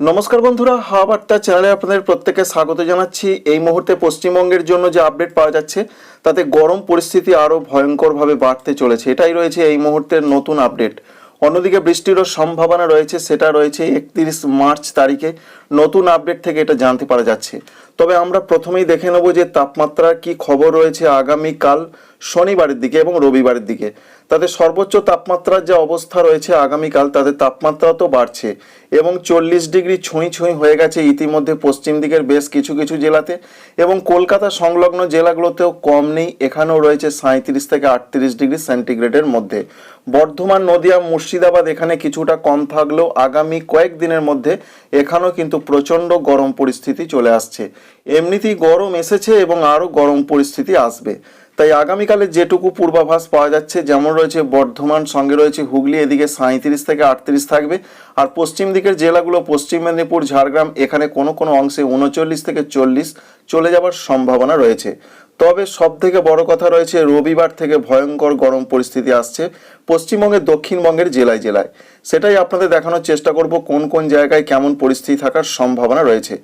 নমস্কার বন্ধুরা, হাওয়া চ্যানেলে আপনাদের প্রত্যেককে স্বাগত জানাচ্ছি। এই মুহূর্তে পশ্চিমবঙ্গের জন্য যে আপডেট পাওয়া যাচ্ছে, তাতে গরম পরিস্থিতি আরও ভয়ঙ্করভাবে বাড়তে চলেছে। এটাই রয়েছে এই মুহূর্তের নতুন আপডেট। অন্যদিকে বৃষ্টিরও সম্ভাবনা রয়েছে, সেটা রয়েছে একত্রিশ মার্চ তারিখে নতুন আপডেট থেকে এটা জানতে পারা যাচ্ছে। তবে আমরা প্রথমেই দেখে নেব যে তাপমাত্রার কি খবর রয়েছে আগামীকাল, শনিবারের দিকে এবং রবিবারের দিকে। তাতে সর্বোচ্চ তাপমাত্রার যে অবস্থা রয়েছে আগামীকাল, তাদের তাপমাত্রা তো বাড়ছে এবং চল্লিশ ডিগ্রি ছুঁই ছুঁই হয়ে গেছে ইতিমধ্যে পশ্চিম দিকের বেশ কিছু কিছু জেলাতে এবং কলকাতা সংলগ্ন জেলাগুলোতেও কম নেই, এখানেও রয়েছে সাঁত্রিশ থেকে আটত্রিশ ডিগ্রি সেন্টিগ্রেডের মধ্যে। বর্ধমান, নদিয়া, মুর্শিদাবাদ এখানে কিছুটা কম থাকলেও আগামী কয়েকদিনের মধ্যে এখানেও কিন্তু প্রচণ্ড গরম পরিস্থিতি চলে আসছে। এমনিতেই গরম এসেছে এবং আরও গরম পরিস্থিতি আসবে। তাই আগামীকালে যেটুকু পূর্বাভাস পাওয়া যাচ্ছে, যেমন রয়েছে বর্ধমান, সঙ্গে রয়েছে হুগলি, এদিকে সাঁত্রিশ থেকে আটত্রিশ থাকবে। আর পশ্চিম দিকের জেলাগুলো, পশ্চিম মেদিনীপুর, ঝাড়গ্রাম, এখানে কোনো কোনো অংশে উনচল্লিশ থেকে চল্লিশ চলে যাওয়ার সম্ভাবনা রয়েছে। তবে সব থেকে বড় কথা রয়েছে, রবিবার থেকে ভয়ঙ্কর গরম পরিস্থিতি আসছে। পশ্চিমবঙ্গের, দক্ষিণবঙ্গের জেলায় জেলায়। সেটাই আপনাদের দেখানোর চেষ্টা করব, কোন কোন জায়গায় কেমন পরিস্থিতি থাকার সম্ভাবনা রয়েছে।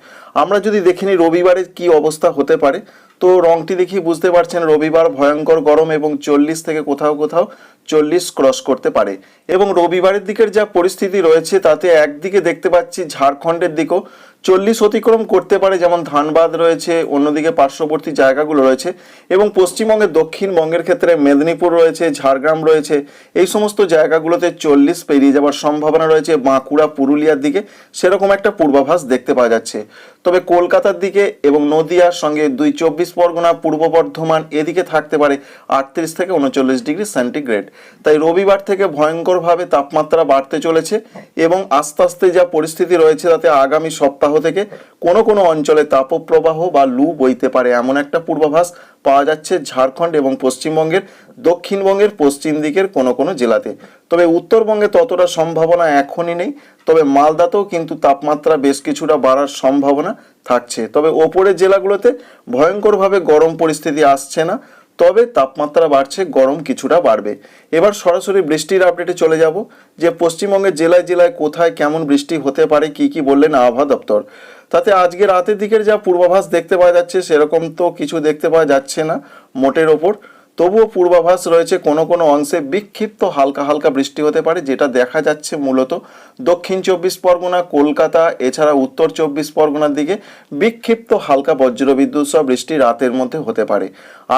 আমরা যদি দেখিনি রবিবারে কি অবস্থা হতে পারে, তো রংটি দেখি বুঝতে পারছেন, রবিবার ভয়ঙ্কর গরম এবং চল্লিশ থেকে কোথাও কোথাও চল্লিশ ক্রস করতে পারে। এবং রবিবারের দিকের যা পরিস্থিতি রয়েছে, তাতে একদিকে দেখতে পাচ্ছি ঝাড়খণ্ডের দিকেও চল্লিশ অতিক্রম করতে পারে, যেমন ধানবাদ রয়েছে, অন্যদিকে পার্শ্ববর্তী জায়গাগুলো রয়েছে। এবং পশ্চিমবঙ্গের, দক্ষিণবঙ্গের ক্ষেত্রে মেদিনীপুর রয়েছে, ঝাড়গ্রাম রয়েছে এই সমস্ত জায়গাগুলোতে চল্লিশ পেরিয়ে যাওয়ার সম্ভাবনা রয়েছে। বাঁকুড়া, পুরুলিয়ার দিকে সেরকম একটা পূর্বাভাস দেখতে পাওয়া যাচ্ছে। তবে কলকাতার দিকে এবং নদিয়ার সঙ্গে দুই চব্বিশ পরগনা, পূর্ব বর্ধমান এদিকে থাকতে পারে আটত্রিশ থেকে উনচল্লিশ ডিগ্রি সেন্টিগ্রেড। তাই রবিবার থেকে ভয়ঙ্করভাবে তাপমাত্রা বাড়তে চলেছে এবং আস্তে আস্তে যা পরিস্থিতি রয়েছে তাতে আগামী সপ্তাহ থেকে কোনো কোনো অঞ্চলে তাপপ্রবাহ বা লু বইতে পারে। এমন একটা পূর্বাভাস পাওয়া যাচ্ছে ঝাড়খণ্ড এবং পশ্চিমবঙ্গের, দক্ষিণবঙ্গের পশ্চিম দিকের কোনো কোনো জেলাতে। তবে উত্তরবঙ্গে ততটা সম্ভাবনা এখনই নেই। তবে মালদাতেও কিন্তু তাপমাত্রা বেশ কিছুটা বাড়ার সম্ভাবনা থাকছে। তবে ওপরের জেলাগুলোতে ভয়ঙ্করভাবে গরম পরিস্থিতি আসছে না। তবে তাপমাত্রা বাড়ছে, গরম কিছুটা বাড়বে। এবার সরাসরি বৃষ্টির আপডেটে চলে যাব, যে পশ্চিমবঙ্গের জেলায় জেলায় কোথায় কেমন বৃষ্টি হতে পারে, কি কি বললেন আবহাওয়া দপ্তর। তাতে আজকে রাতের দিকের যা পূর্বাভাস দেখতে পাওয়া যাচ্ছে, সেরকম তো কিছু দেখতে পাওয়া যাচ্ছে না মোটের ওপর। তবুও পূর্বাভাস রয়েছে, কোনো কোনো অংশে বিক্ষিপ্ত হালকা হালকা বৃষ্টি হতে পারে, যেটা দেখা যাচ্ছে মূলত দক্ষিণ চব্বিশ পরগনা, কলকাতা, এছাড়া উত্তর চব্বিশ পরগনার দিকে বিক্ষিপ্ত হালকা বজ্রবিদ্যুৎ সহ বৃষ্টি রাতের মধ্যে হতে পারে।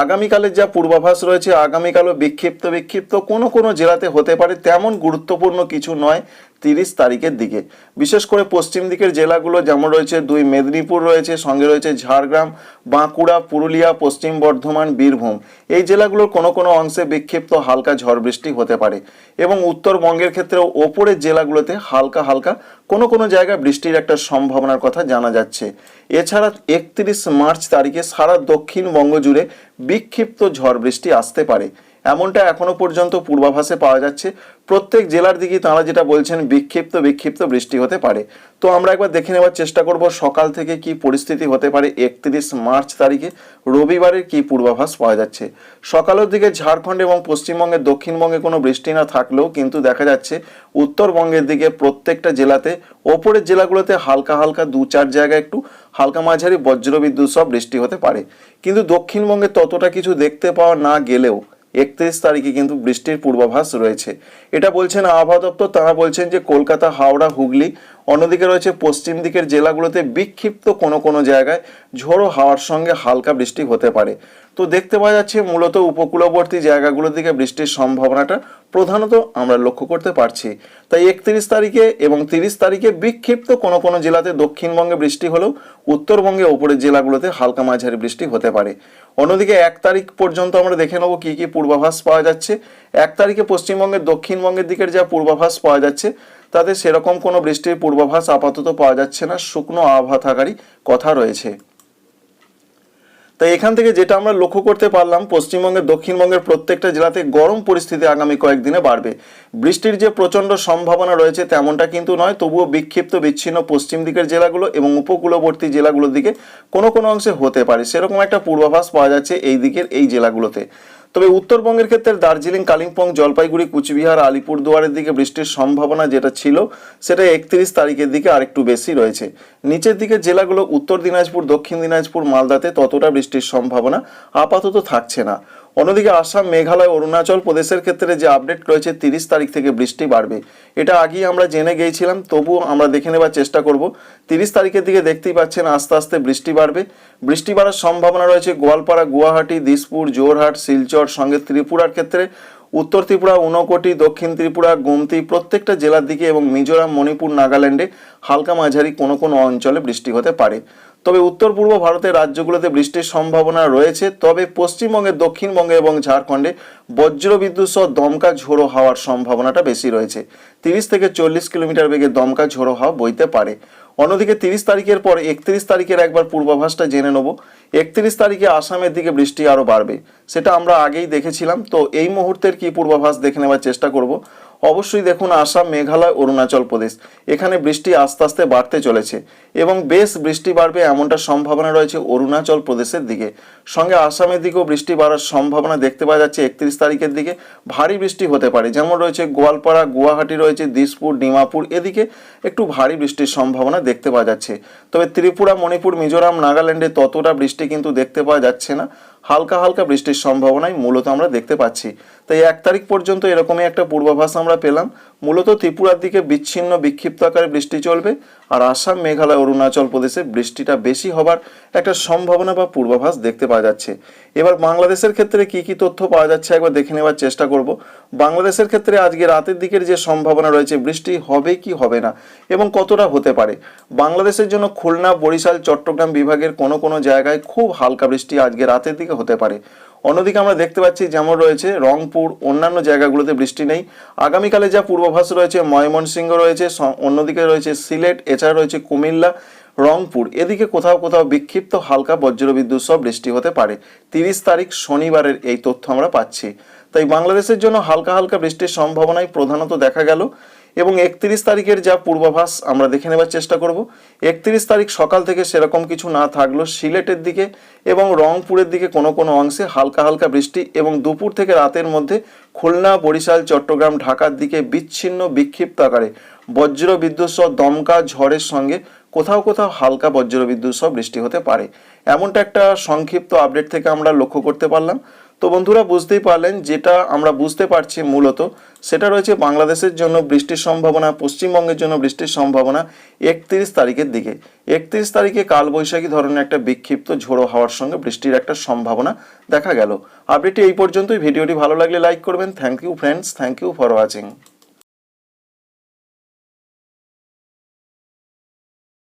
আগামীকালের যা পূর্বাভাস রয়েছে, আগামীকালও বিক্ষিপ্ত বিক্ষিপ্ত কোনো কোনো জেলাতে হতে পারে, তেমন গুরুত্বপূর্ণ কিছু নয়। তিরিশ তারিখের দিকে। বিশেষ করে পশ্চিম দিকের জেলাগুলো যেমন রয়েছে, দুই মেদিনীপুর রয়েছে, সঙ্গে রয়েছে ঝাড়গ্রাম, বাঁকুড়া, পুরুলিয়া, পশ্চিম বর্ধমান, বীরভূম। এই জেলাগুলোর কোনো কোনো অংশে বিক্ষিপ্ত হালকা ঝড় বৃষ্টি হতে পারে এবং উত্তরবঙ্গের ক্ষেত্রেও ওপরের জেলাগুলোতে হালকা হালকা কোনো কোনো জায়গায় বৃষ্টির একটা সম্ভাবনার কথা জানা যাচ্ছে। এছাড়া একত্রিশ মার্চ তারিখে সারা দক্ষিণবঙ্গ জুড়ে বিক্ষিপ্ত ঝড় বৃষ্টি আসতে পারে। এমনটা এখনও পর্যন্ত পূর্বাভাসে পাওয়া যাচ্ছে। প্রত্যেক জেলার দিকে তাঁরা যেটা বলছেন, বিক্ষিপ্ত বিক্ষিপ্ত বৃষ্টি হতে পারে। তো আমরা একবার দেখে নেওয়ার চেষ্টা করব সকাল থেকে কি পরিস্থিতি হতে পারে একত্রিশ মার্চ তারিখে। রবিবারের কি পূর্বাভাস পাওয়া যাচ্ছে? সকালের দিকে ঝাড়খণ্ড এবং পশ্চিমবঙ্গের দক্ষিণবঙ্গে কোনো বৃষ্টি না থাকলেও কিন্তু দেখা যাচ্ছে, উত্তরবঙ্গের দিকে প্রত্যেকটা জেলাতে, ওপরের জেলাগুলোতে হালকা হালকা দু চার জায়গায় একটু হালকা মাঝারি বজ্রবিদ্যুৎ সব বৃষ্টি হতে পারে। কিন্তু দক্ষিণবঙ্গে ততটা কিছু দেখতে পাওয়া না গেলেও একত্রিশ তারিখে কিন্তু বৃষ্টির পূর্বাভাস রয়েছে। এটা বলছেন আবহাওয়া দপ্তর, তারা বলছেন যে কলকাতা, হাওড়া, হুগলি অন্যদিকে রয়েছে পশ্চিম দিকের জেলাগুলোতে বিক্ষিপ্ত কোনো কোনো জায়গায় ঝোড়ো হাওয়ার সঙ্গে হালকা বৃষ্টি হতে পারে। তো দেখতে পাওয়া যাচ্ছে মূলত উপকূলবর্তী জায়গাগুলোর দিকে বৃষ্টির সম্ভাবনাটা প্রধানত আমরা লক্ষ্য করতে পারছি। তাই একত্রিশ তারিখে এবং তিরিশ তারিখে বিক্ষিপ্ত কোনো কোনো জেলাতে দক্ষিণবঙ্গে বৃষ্টি হলেও উত্তরবঙ্গে ওপরের জেলাগুলোতে হালকা মাঝারি বৃষ্টি হতে পারে। অন্যদিকে এক তারিখ পর্যন্ত আমরা দেখে নেব কী কী পূর্বাভাস পাওয়া যাচ্ছে। এক তারিখে পশ্চিমবঙ্গের দক্ষিণবঙ্গের দিকের যা পূর্বাভাস পাওয়া যাচ্ছে তাতে সেরকম কোনো বৃষ্টির পূর্বাভাস আপাতত পাওয়া যাচ্ছে না, শুকনো আবহাওয়া থাকারই কথা রয়েছে। তাই এখান থেকে যেটা আমরা লক্ষ্য করতে পারলাম, পশ্চিমবঙ্গের, দক্ষিণবঙ্গের প্রত্যেকটা জেলাতে গরম পরিস্থিতি আগামী কয়েকদিনে বাড়বে। বৃষ্টির যে প্রচণ্ড সম্ভাবনা রয়েছে তেমনটা কিন্তু নয়, তবুও বিক্ষিপ্ত বিচ্ছিন্ন পশ্চিম দিকের জেলাগুলো এবং উপকূলবর্তী জেলাগুলোর দিকে কোনো কোনো অংশে হতে পারে। সেরকম একটা পূর্বাভাস পাওয়া যাচ্ছে এই দিকের এই জেলাগুলোতে। তবে উত্তরবঙ্গের ক্ষেত্রে দার্জিলিং, কালিম্পং, জলপাইগুড়ি, কুচবিহার, আলিপুরদুয়ারের দিকে বৃষ্টির সম্ভাবনা যেটা ছিল, সেটা একত্রিশ তারিখের দিকে আরেকটু বেশি রয়েছে। নিচের দিকে জেলাগুলো, উত্তর দিনাজপুর, দক্ষিণ দিনাজপুর, মালদাতে ততটা বৃষ্টির সম্ভাবনা আপাতত থাকছে না। অন্যদিকে আসাম, মেঘালয়, অরুণাচল প্রদেশের ক্ষেত্রে যে আপডেট রয়েছে, তিরিশ তারিখ থেকে বৃষ্টি বাড়বে। এটা আগেই আমরা জেনে গিয়েছিলাম, তবুও আমরা দেখে নেবার চেষ্টা করব। তিরিশ তারিখের দিকে দেখতেই পাচ্ছেন আস্তে আস্তে বৃষ্টি বাড়বে। বৃষ্টি বাড়ার সম্ভাবনা রয়েছে গোয়ালপাড়া, গুয়াহাটি, দিসপুর, জোরহাট, শিলচর, সঙ্গে ত্রিপুরার ক্ষেত্রে। উত্তর ত্রিপুরা, ঊনকোটি, দক্ষিণ ত্রিপুরা, গোমতি, প্রত্যেকটা জেলার দিকে এবং মিজোরাম, মণিপুর, নাগাল্যান্ডে হালকা মাঝারি কোনো কোনো অঞ্চলে বৃষ্টি হতে পারে। তবে উত্তর পূর্ব ভারতের রাজ্যগুলোতে বৃষ্টির সম্ভাবনা রয়েছে। তবে পশ্চিমবঙ্গে দক্ষিণবঙ্গে এবং ঝাড়খণ্ডে বজ্রবিদ্যুৎ সহ দমকা ঝোড়ো হওয়ার সম্ভাবনাটা বেশি রয়েছে। তিরিশ থেকে চল্লিশ কিলোমিটার বেগে দমকা ঝোড়ো হাওয়া বইতে পারে। অন্যদিকে তিরিশ তারিখের পর একত্রিশ তারিখের একবার পূর্বাভাসটা জেনে নেব। একত্রিশ তারিখে আসামের দিকে বৃষ্টি আরও বাড়বে, সেটা আমরা আগেই দেখেছিলাম। তো এই মুহূর্তের কি পূর্বাভাস দেখে নেওয়ার চেষ্টা করব। অবশ্যই দেখুন আসাম, মেঘালয়, অরুণাচল প্রদেশ। এখানে বৃষ্টি আস্তে আস্তে বাড়তে চলেছে এবং বেশ বৃষ্টি বাড়বে এমনটা সম্ভাবনা রয়েছে অরুণাচল প্রদেশের দিকে। সঙ্গে আসামের দিকেও বৃষ্টি বাড়ার সম্ভাবনা দেখতে পাওয়া যাচ্ছে একত্রিশ তারিখের দিকে। ভারী বৃষ্টি হতে পারে, যেমন রয়েছে গোয়ালপাড়া, গুয়াহাটি রয়েছে, দিসপুর, ডিমাপুর, এদিকে একটু ভারী বৃষ্টির সম্ভাবনা দেখতে পাওয়া যাচ্ছে। তবে ত্রিপুরা, মণিপুর, মিজোরাম, নাগাল্যান্ডে ততটা বৃষ্টি কিন্তু দেখতে পাওয়া যাচ্ছে না। হালকা হালকা বৃষ্টির সম্ভাবনাই মূলত আমরা দেখতে পাচ্ছি। তাই এক তারিখ পর্যন্ত এরকমই একটা পূর্বাভাস আমরা পেলাম। মূলত ত্রিপুরার দিকে বিচ্ছিন্ন বিক্ষিপ্ত আকারে বৃষ্টি চলবে আর আসাম, মেঘালয়, অরুণাচল প্রদেশে বৃষ্টিটা বেশি হবার একটা সম্ভাবনা বা পূর্বাভাস দেখতে পাওয়া যাচ্ছে। এবার বাংলাদেশের ক্ষেত্রে কি কি তথ্য পাওয়া যাচ্ছে একবার দেখে নেওয়ার চেষ্টা করব। বাংলাদেশের ক্ষেত্রে আজকে রাতের দিকের যে সম্ভাবনা রয়েছে, বৃষ্টি হবে কি হবে না এবং কতটা হতে পারে? বাংলাদেশের জন্য খুলনা, বরিশাল, চট্টগ্রাম বিভাগের কোনো কোনো জায়গায় খুব হালকা বৃষ্টি আজকে রাতের দিকে হতে পারে। অন্যদিকে আমরা দেখতে পাচ্ছি যেমন রয়েছে রংপুর, অন্যান্য জায়গাগুলোতে বৃষ্টি নেই। আগামীকালে যা পূর্বাভাস রয়েছে, ময়মনসিংহ রয়েছে অন্যদিকে রয়েছে সিলেট, এছাড়া রয়েছে কুমিল্লা, রংপুর। এদিকে কোথাও কোথাও বিক্ষিপ্ত হালকা বজ্রবিদ্যুৎ সহ বৃষ্টি হতে পারে। তিরিশ তারিখ শনিবারের এই তথ্য আমরা পাচ্ছি। তাই বাংলাদেশের জন্য হালকা হালকা বৃষ্টির সম্ভাবনাই প্রধানত দেখা গেল। এবং একত্রিশ তারিখের যা পূর্বাভাস আমরা দেখে নেবার চেষ্টা করব। একত্রিশ তারিখ সকাল থেকে সেরকম কিছু না থাকলেও সিলেটের দিকে এবং রংপুরের দিকে কোনো কোনো অংশে হালকা হালকা বৃষ্টি এবং দুপুর থেকে রাতের মধ্যে খুলনা, বরিশাল, চট্টগ্রাম, ঢাকার দিকে বিচ্ছিন্ন বিক্ষিপ্ত আকারে বজ্র বিদ্যুৎ সহ দমকা ঝড়ের সঙ্গে কোথাও কোথাও হালকা বজ্র বিদ্যুৎ সহ বৃষ্টি হতে পারে। এমনটা একটা সংক্ষিপ্ত আপডেট থেকে আমরা লক্ষ্য করতে পারলাম। তো বন্ধুরা বুঝতেই পারলেন, যেটা আমরা বুঝতে পারছি মূলত, সেটা রয়েছে বাংলাদেশের জন্য বৃষ্টির সম্ভাবনা, পশ্চিমবঙ্গের জন্য বৃষ্টির সম্ভাবনা একত্রিশ তারিখের দিকে। একত্রিশ তারিখে কালবৈশাখী ধরনের একটা বিক্ষিপ্ত ঝোড়ো হওয়ার সঙ্গে বৃষ্টির একটা সম্ভাবনা দেখা গেল। আপডেটটি এই পর্যন্তই। ভিডিওটি ভালো লাগলে লাইক করবেন। Thank you friends thank you for watching